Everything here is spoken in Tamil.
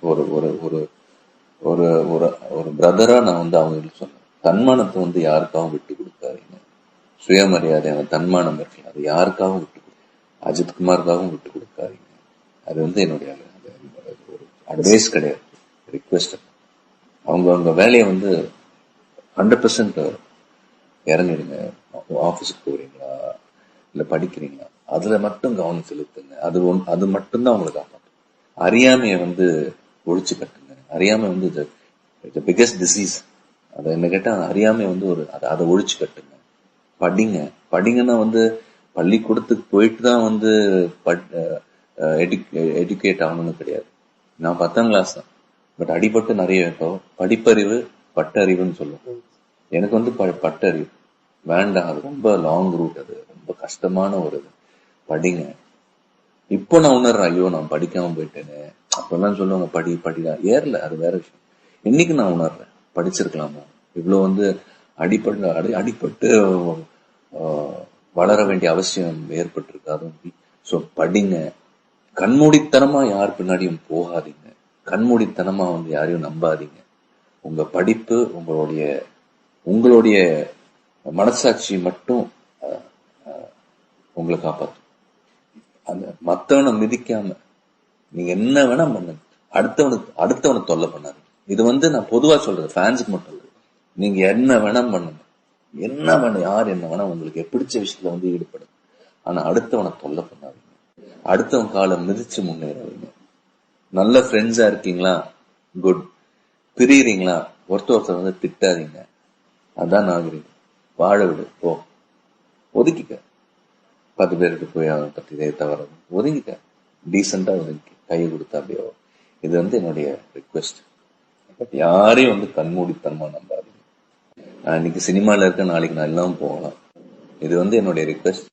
ஒரு ஒரு ஒரு ஒரு ஒரு ஒரு பிரதரா நான் வந்து அவங்களுக்கு சொன்னேன். தன்மானத்தை வந்து யாருக்காகவும் விட்டு கொடுக்காதீங்க. சுயமரியாதையான தன்மானம் இருக்குல்ல அது யாருக்காகவும் விட்டு கொடு அஜித் குமாருக்காகவும் விட்டு கொடுக்காதீங்க. அது வந்து என்னுடைய ஒரு அட்வைஸ் கிடையாது. ரிக்வெஸ்ட் அவங்க அவங்க வேலையை வந்து ஹண்ட்ரட் பர்சன்ட் இறங்கிடுங்க. ஆஃபீஸுக்கு போகிறீங்களா இல்லை படிக்கிறீங்களா? அதில் மட்டும் கவனம் செலுத்துங்க. அது ஒன் அது மட்டும்தான் அவங்களை காப்பாற்றும் அறியாமையை வந்து ஒழிச்சு கட்டுங்க அறியாமை வந்து த பிக்கஸ்ட் டிசீஸ் அதை என்ன கேட்டால் அறியாமை வந்து ஒரு அதை அதை ஒழிச்சு கட்டுங்க. படிங்க. படிங்கன்னா வந்து பள்ளிக்கூடத்துக்கு போயிட்டு தான் வந்து எஜுகேட் ஆகணும்னு கிடையாது. நான் பத்தாம் கிளாஸ் தான். பட் அடிபட்டு நிறைய இப்போ படிப்பறிவு பட்டறிவுன்னு சொல்லுவோம். எனக்கு வந்து ப- பட்டறிவு. வேண்டாம். அது ரொம்ப லாங் ரூட் அது. ரொம்ப கஷ்டமான ஒரு இது. படிங்க. இப்போ நான் உணர்றேன் ஐயோ நான் படிக்காம போயிட்டேனே. அப்பெல்லாம் சொல்லுவாங்க படி படிடா. ஏறல அது வேற விஷயம். இன்னைக்கு நான் உணர்றேன். படிச்சிருக்கலாமா? இவ்வளவு வந்து அடிப்பட்டு அடி அடிப்பட்டு ஆஹ், வளர வேண்டிய அவசியம் ஏற்பட்டிருக்காது ஸோ படிங்க. கண்மூடித்தனமா யார் பின்னாடியும் போகாதீங்க. கண்மூடித்தனமா வந்து யாரையும் நம்பாதீங்க. உங்க படிப்பு உங்களுடைய உங்களுடைய மனசாட்சி மட்டும் அஹ், உங்களை காப்பாற்றும் அந்த மத்தவனை மிதிக்காம நீங்க என்ன வேணா பண்ணுங்க. அடுத்தவனுக்கு அடுத்தவனை தொல்லை பண்ணாரு இது வந்து நான் பொதுவா சொல்றது ஃபேன்ஸுக்கு மட்டும் இல்லை. நீங்க என்ன வேணா பண்ணுங்க. என்ன வேணும் யார் என்ன வேணா உங்களுக்கு பிடிச்ச விஷயத்துல வந்து ஈடுபடும். ஆனா அடுத்தவனை தொல்லை பண்ணாதீங்க. அடுத்தவன் காலை மிதிச்சு முன்னேறாதீங்க. நல்ல ஃப்ரெண்ட்ஸா இருக்கீங்களா? குட் பிரியறீங்களா? ஒருத்தர் ஒருத்தர் வந்து திட்டாதீங்க. அதான் நாகரிகம் வாழ விடு. போ. ஒதுக்கிக்க. பத்து பேருக்கு போய் அவன் பத்தி தவிர ஒதுங்கிக்க. டீசெண்டா ஒதுங்கி கையை கொடுத்தா இது வந்து என்னுடைய ரிக்வெஸ்ட் பட் யாரையும் வந்து கண்மூடித்தனமா நம்பாதீங்க. நான் இன்னைக்கு சினிமாவில் இருக்க நாளைக்கு நான் எல்லாம் போகலாம். இது வந்து என்னுடைய ரிக்வெஸ்ட்